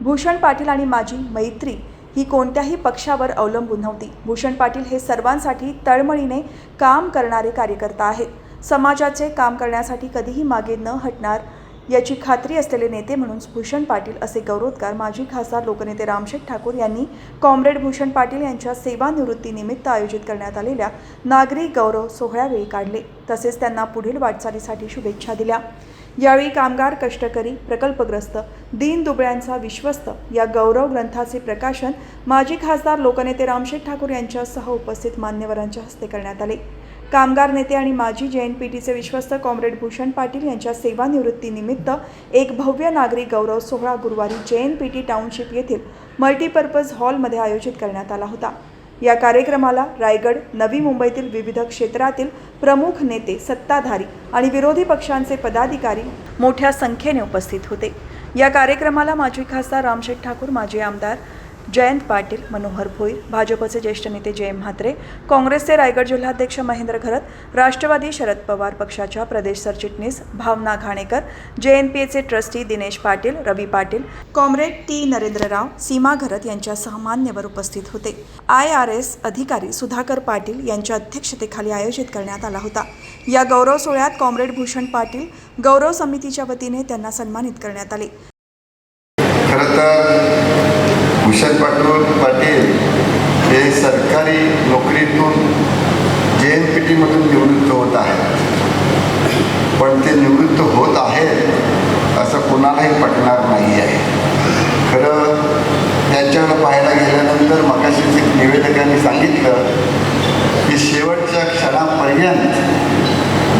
भूषण पाटील आणि माझी मैत्री ही कोणत्याही पक्षावर अवलंबून नव्हती. भूषण पाटील हे सर्वांसाठी तळमळीने काम करणारे कार्यकर्ता आहेत. समाजाचे काम करण्यासाठी कधीही मागे न हटणार याची खात्री असलेले नेते म्हणून भूषण पाटील असे गौरवोद्गार माजी खासदार लोकनेते रामशेठ ठाकूर यांनी कॉम्रेड भूषण पाटील यांच्या सेवानिवृत्तीनिमित्त आयोजित करण्यात आलेल्या नागरी गौरव सोहळ्यावेळी काढले. तसेच त्यांना पुढील वाटचालीसाठी शुभेच्छा दिल्या. यावेळी कामगार कष्टकरी प्रकल्पग्रस्त दीन दुबळ्यांचा विश्वस्त या गौरव ग्रंथाचे प्रकाशन माजी खासदार लोकनेते रामशेठ ठाकूर यांच्यासह उपस्थित मान्यवरांच्या हस्ते करण्यात आले. कामगार नेते आणि माजी जे एन पी टीचे विश्वस्त कॉम्रेड भूषण पाटील यांच्या सेवानिवृत्तीनिमित्त एक भव्य नागरी गौरव सोहळा गुरुवारी J N P T township येथील मल्टीपर्पज हॉलमध्ये आयोजित करण्यात आला होता. या कार्यक्रमाला रायगड नवी मुंबईतील विविध क्षेत्रातील प्रमुख नेते सत्ताधारी आणि विरोधी पक्षांचे पदाधिकारी मोठ्या संख्येने उपस्थित होते. या कार्यक्रमाला माजी खासदार रामशेठ ठाकूर माजी आमदार जयंत पाटील मनोहर भोईर भाजपचे ज्येष्ठ नेते जय म्हात्रे काँग्रेसचे रायगड जिल्हाध्यक्ष महेंद्र घरत राष्ट्रवादी शरद पवार पक्षाच्या प्रदेश सरचिटणीस Bhavana Ghanekar J N P एचे trustee Dinesh Patil Ravi Patil comrade T Narendrarao Seema Gharat यांच्यासह मान्यवर उपस्थित होते. आय आर एस अधिकारी सुधाकर पाटील यांच्या अध्यक्षतेखाली आयोजित करण्यात आला होता. या गौरव सोहळ्यात कॉम्रेड भूषण पाटील गौरव समितीच्या वतीने त्यांना सन्मानित करण्यात आले खरं तर भूषण पाटील पाटील हे सरकारी नोकरीतून जे एन पी टीमधून निवृत्त होत आहेत पण ते निवृत्त होत आहेत असं कुणालाही पटणार नाही आहे खरं त्यांच्याकडे पाहायला गेल्यानंतर मगाशीच एक निवेदकांनी सांगितलं की शेवटच्या क्षणापर्यंत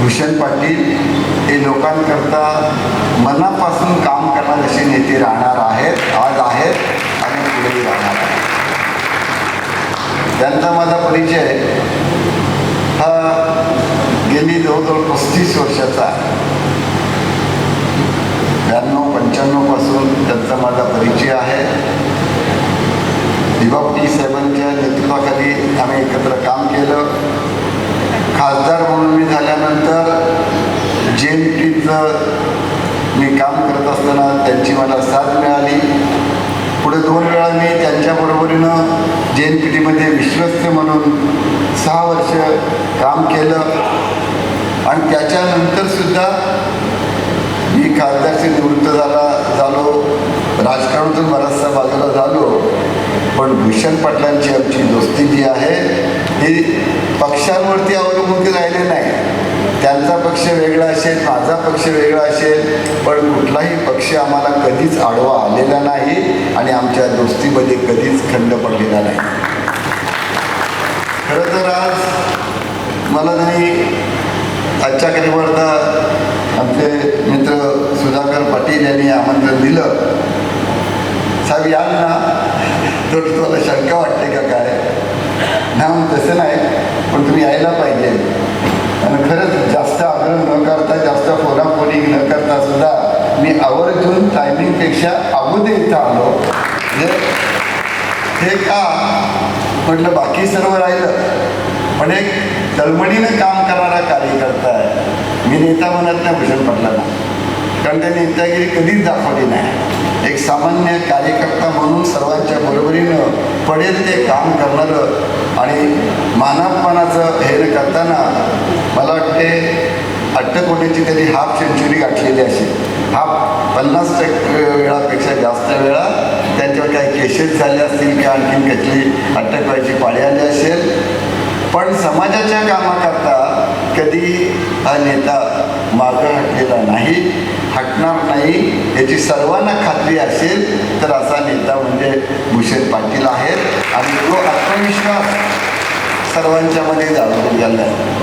भूषण पाटील हे लोकांकरता मनापासून काम करणार असे नेते राहणार आहेत आज आहेत आणि पुढेही राहणार आहेत. त्यांचा माझा परिचय जवळजवळ पस्तीस वर्षाचा ब्याण्णव पंच्याण्णवपासून त्यांचा माझा परिचय आहे. दिवापटी साहेबांच्या नेतृत्वाखाली आम्ही एकत्र काम केलं. खासदार म्हणून मी झाल्यानंतर जे एन टीचं मी काम करत असताना त्यांची मला साथ मिळाली. पुढे दोन वेळा मी त्यांच्याबरोबरीनं जे एन पी टीमध्ये विश्वस्त म्हणून सहा वर्ष काम केलं. आणि त्याच्यानंतरसुद्धा मी खासदारशी निवृत्त झाला झालो. राजकारणातून बराचसा बाजूला झालो. पण भूषण पाटलांची आमची दोस्ती जी आहे ही पक्षांवरती अवलंबून ती राहिले नाही. त्यांचा पक्ष वेगळा असेल माझा पक्ष वेगळा असेल पण कुठलाही पक्ष आम्हाला कधीच आडवा आलेला नाही आणि आमच्या दोस्तीमध्ये कधीच खंड पडलेला नाही. खरं तर आज मला नाही आजच्या कार्यकर्ता आमचे मित्र सुधाकर पाटील यांनी आमंत्रण दिलं. साहेब याल ना. तर तुम्हाला शंका वाटते का काय? ना मग तसं नाही पण तुम्ही यायला पाहिजे. आणि खरंच जास्त आग्रह न करता जास्त फोनाफोनी न करता सुद्धा मी आवर्जून टायमिंगपेक्षा अगोदर इथं आलो. म्हणजे हे का? म्हटलं बाकी सर्व राहिलं. पण एक तळमळीनं काम करणारा कार्यकर्ता आहे. मी नेता म्हणत नाही भूषण पटलांना कारण त्यांनी नेतागिरी कधीच दाखवली नाही. एक सामान्य कार्यकर्ता म्हणून सर्वांच्या बरोबरीनं पडेल ते काम करणारं आणि मानापमानाचं हे न करताना मला वाटते अट्टकोटीची त्यांनी हाफ सेंचुरी गाठलेली असेल हाफ पन्नास टक्के वेळापेक्षा जास्त वेळा त्यांच्यावर काही केसेस झाले असतील किंवा आणखीन कसली अटक व्हायची पाळी आली असेल पण समाजाच्या कामाकरता कधी हा नेता मागं हटलेला नाही हटणार नाही याची सर्वांना खात्री असेल तर असा नेता म्हणजे भूषण पाटील आहेत. आणि तो आत्मविश्वास सर्वांच्यामध्ये जाणून गेला आहे.